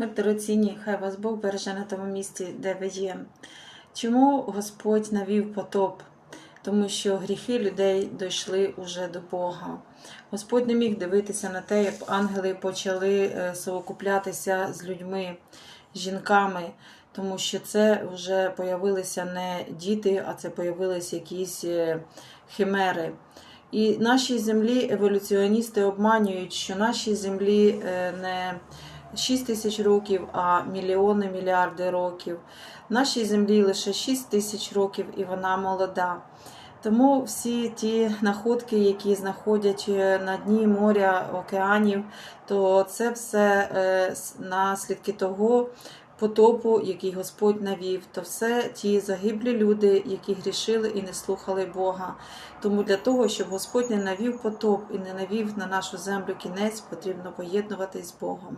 Ми хай вас Бог береже на тому місці, де ви є. Чому Господь навів потоп? Тому що гріхи людей дійшли уже до Бога. Господь не міг дивитися на те, як ангели почали е, совокуплятися з людьми, з жінками, тому що це вже появилися не діти, а це появилися якісь е, химери. І нашій землі еволюціоністи обманюють, що нашій землі е, не 6 тисяч років, а мільйони, мільярди років. Нашій землі лише 6 тисяч років, і вона молода. Тому всі ті находки, які знаходять е, на дні моря, океанів, то це все е, наслідки того потопу, який Господь навів. То все ті загиблі люди, які грішили і не слухали Бога. Тому для того, щоб Господь не навів потоп і не навів на нашу землю кінець, потрібно поєднуватись з Богом.